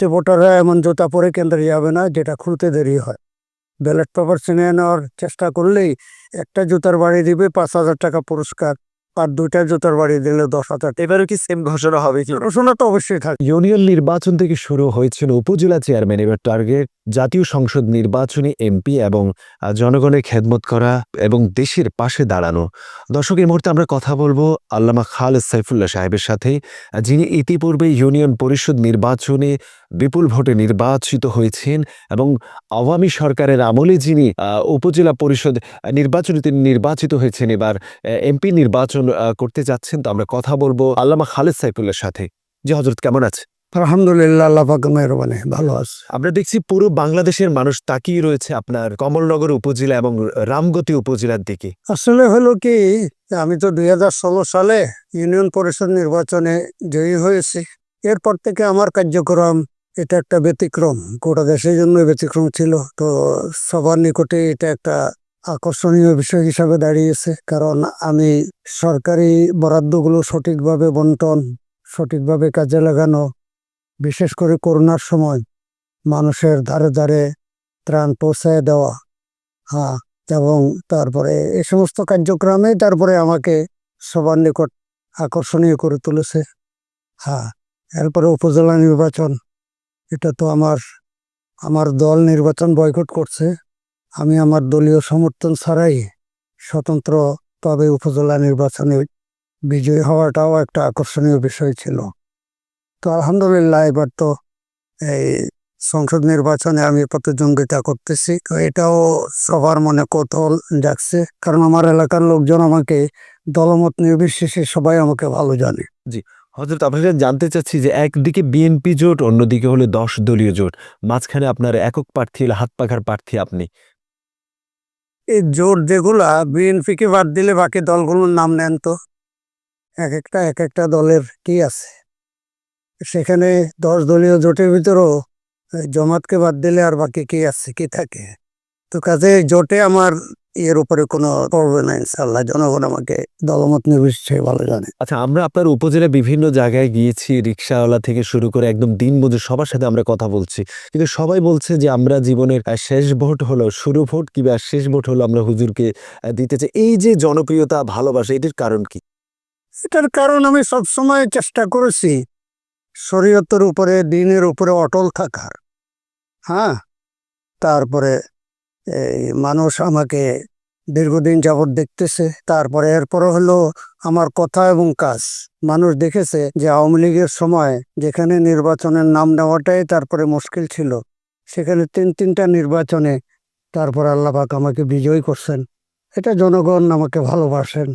তো ভোটাররা এমন জুতা পরে কেন্দ্রে যাবে না যেটা খুলতে দেরি হয়। ব্যালট পেপার ছিনিয়ে নেওয়ার চেষ্টা করলেই একটা জুতার বাড়ি দিবে পাঁচ হাজার টাকা পুরস্কার আর দুইটা জুতার বাড়ি দিলে দশ হাজার এবারও কি সেম ঘোষণা হবে ঘোষণা তো অবশ্যই থাকে ইউনিয়ন নির্বাচন থেকে শুরু হয়েছিল উপজেলা চেয়ারম্যান এবার টার্গেট জাতীয় সংসদ নির্বাচনে এমপি এবং জনগণের খেদমত করা এবং দেশের পাশে দাঁড়ানো। দর্শক, এই মুহূর্তে আমরা কথা বলব আল্লামা খালেদ সাইফুল্লাহ সাহেবের সাথে, যিনি ইতিপূর্বে ইউনিয়ন পরিষদ নির্বাচনে বিপুল ভোটে নির্বাচিত হয়েছেন এবং আওয়ামী সরকারের আমলে যিনি উপজেলা পরিষদ নির্বাচনে তিনি নির্বাচিত হয়েছেন, এবার এমপি নির্বাচন করতে যাচ্ছেন। তো আমরা কথা বলব আল্লামা খালেদ সাইফুল্লাহর সাথে। জি হজরত কেমন আছে আলহামদুলিল্লাহ আল্লাহ পাক মেহরবানি ভালো আছে। আমরা দেখছি পুরো বাংলাদেশের মানুষ তাকিয়ে রয়েছে আপনার কমলনগর উপজেলা এবং রামগতি উপজেলার দিকে। আসলে হলো কি আমি তো দু হাজার ষোলো সালে ইউনিয়ন পরিষদ নির্বাচনে জয়ী হয়েছি। এরপর থেকে আমার কার্যক্রম এটা একটা ব্যতিক্রম গোটা দেশের জন্য ব্যতিক্রম ছিল। তো সবার নিকটে এটা একটা আকর্ষণীয় বিষয় হিসাবে দাঁড়িয়েছে কারণ আমি সরকারি বরাদ্দগুলো সঠিকভাবে বন্টন সঠিকভাবে কাজে লাগানো বিশেষ করে করোনার সময় মানুষের ধারে ধারে ত্রাণ পৌঁছায় দেওয়া হ্যাঁ এবং তারপরে এ সমস্ত কার্যক্রমে তারপরে আমাকে সবার নিকট আকর্ষণীয় করে তুলেছে হ্যাঁ এরপরে উপজেলা নির্বাচন, এটা তো আমার আমার দল নির্বাচন বয়কট করছে, আমি আমার দলীয় সমর্থন ছাড়াই স্বতন্ত্রভাবে উপজেলা নির্বাচনে বিজয়ী হওয়াটাও একটা আকর্ষণীয় বিষয় ছিল। তো আলহামদুলিল্লাহ এবার তো এই সংসদ নির্বাচনে আমি প্রতিদ্বন্দ্বিতা করতেছি। তো এটাও সবার মনে কৌতূহল জাগছে। কারণ আমার এলাকার লোকজন আমাকে দলমত নির্বিশেষে সবাই আমাকে ভালো জানে। জি হজরত আপনাকে জানতে চাচ্ছি যে একদিকে বিএনপি জোট অন্যদিকে হলো দশ দলীয় জোট। মাঝখানে আপনার একক প্রার্থী হলো হাত পাখার প্রার্থী আপনি। এই জোট যেগুলা বিএনপিকে বাদ দিলে বাকি দলগুলোর নাম নেন তো। এক একটা এক একটা দলের কি আছে? সেখানে দশ দলীয় জোটের ভিতরেও জমাতকে বাদ দিলে আর বাকি কি আছে কি থাকে? তো কাজে জোটে আমার এর উপরে কোনো করবে না ইনশাল্লাহ জনগণ আমাকে দলমত নির্বিশেষে ভালো জানে। আচ্ছা আমরা আপনার উপজেলা বিভিন্ন জায়গায় গিয়েছি রিক্সাওয়ালা থেকে শুরু করে একদম দিন মজুর সবার সাথে আমরা কথা বলছি। কিন্তু সবাই বলছে যে আমরা জীবনের শেষ ভোট হলো শুরু ভোট কিংবা শেষ ভোট হলো আমরা হুজুরকে দিতে চাই। এই যে জনপ্রিয়তা ভালোবাসা এটির কারণ কি? এটার কারণ আমি সবসময় চেষ্টা করেছি শরীয়তের উপরে, দিনের উপরে অটল থাকার। হ্যাঁ? তারপরে এই মানুষ আমাকে দীর্ঘদিন যাবৎ দেখতেছে। তারপরে এরপরে হলো আমার কথা এবং কাজ। মানুষ দেখেছে যে আওয়ামী লীগের সময় যেখানে নির্বাচনের নাম নেওয়াটাই তারপরে মুশকিল ছিল, সেখানে তিন তিনটা নির্বাচনে তারপর আল্লাপাক আমাকে বিজয়ী করছেন। এটা জনগণ আমাকে ভালোবাসেন।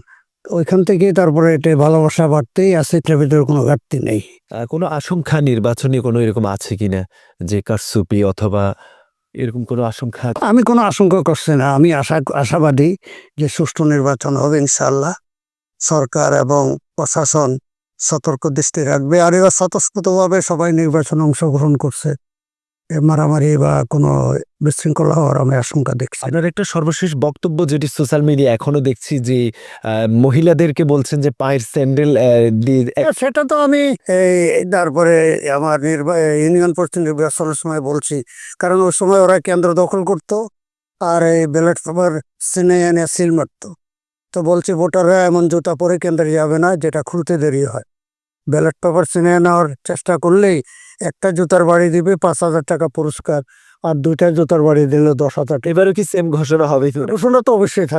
ওইখান থেকেই তারপরে এটা ভালোবাসা বাড়তেই আছে এটার ভিতরে কোনো ঘাটতি নেই। কোনো আশঙ্কা নির্বাচনী কোনো এরকম আছে কিনা যে কারসুপি অথবা এরকম কোনো আশঙ্কা আমি কোনো আশঙ্কা করছি না। আমি আশা আশাবাদী যে সুষ্ঠু নির্বাচন হবে ইনশাল্লাহ সরকার এবং প্রশাসন সতর্ক দৃষ্টি রাখবে। আর এবার স্বতঃস্ফূর্তভাবে সবাই নির্বাচনে অংশগ্রহণ করছে। মারামারি বা কোনো বিশৃঙ্খলা হওয়ার আমি আশঙ্কা দেখছি। আপনার একটা সর্বশেষ বক্তব্য যেটি সোশ্যাল মিডিয়া এখনও দেখছি যে মহিলাদেরকে বলছেন যে পায়ের স্যান্ডেল দিয়ে সেটা তো আমি এই তারপরে আমার নির্বা ইউনিয়ন পরিষদ নির্বাচনের সময় বলছি। কারণ ওই সময় ওরা কেন্দ্র দখল করতো আর এই ব্যালট পেপার সিনে এনে সিল মারতো। তো বলছি ভোটাররা এমন জুতা পরে কেন্দ্রে যাবে না যেটা খুলতে দেরি হয়। ব্যালট পেপার ছিনে নেওয়ার চেষ্টা করলেই একটা জুতার বাড়ি দিবে পাঁচ হাজার টাকা পুরস্কার আর দুইটা জুতার বাড়ি দিলে দশ হাজার টাকা। এবারও কি সেম ঘোষণা হবে ঘোষণা তো অবশ্যই থাকবে।